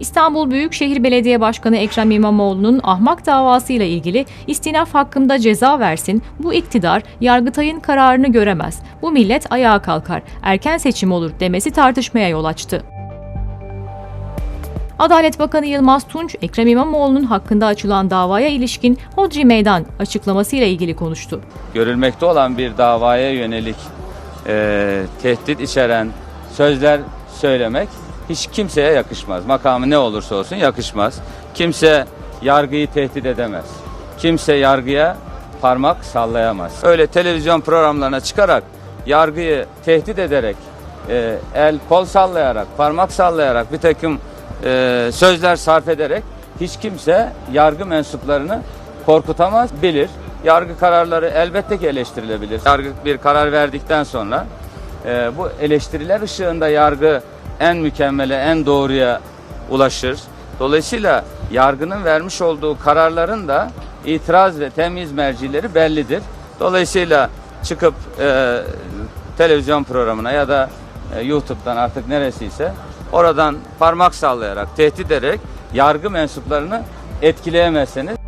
İstanbul Büyükşehir Belediye Başkanı Ekrem İmamoğlu'nun ahmak davası ile ilgili istinaf hakkında ceza versin, bu iktidar Yargıtay'ın kararını göremez, bu millet ayağa kalkar, erken seçim olur demesi tartışmaya yol açtı. Adalet Bakanı Yılmaz Tunç, Ekrem İmamoğlu'nun hakkında açılan davaya ilişkin Hodri Meydan açıklamasıyla ilgili konuştu. görülmekte olan bir davaya yönelik e, tehdit içeren sözler söylemek hiç kimseye yakışmaz. Makamı ne olursa olsun yakışmaz. Kimse yargıyı tehdit edemez. Kimse yargıya parmak sallayamaz. Öyle televizyon programlarına çıkarak yargıyı tehdit ederek, e, el kol sallayarak, parmak sallayarak bir takım e, sözler sarf ederek hiç kimse yargı mensuplarını korkutamaz, bilir. Yargı kararları elbette ki eleştirilebilir. Yargı bir karar verdikten sonra e, bu eleştiriler ışığında yargı en mükemmele, en doğruya ulaşır. Dolayısıyla yargının vermiş olduğu kararların da itiraz ve temyiz mercileri bellidir. Dolayısıyla çıkıp e, televizyon programına ya da e, YouTube'dan artık neresiyse oradan parmak sallayarak, tehdit ederek yargı mensuplarını etkileyemezsiniz.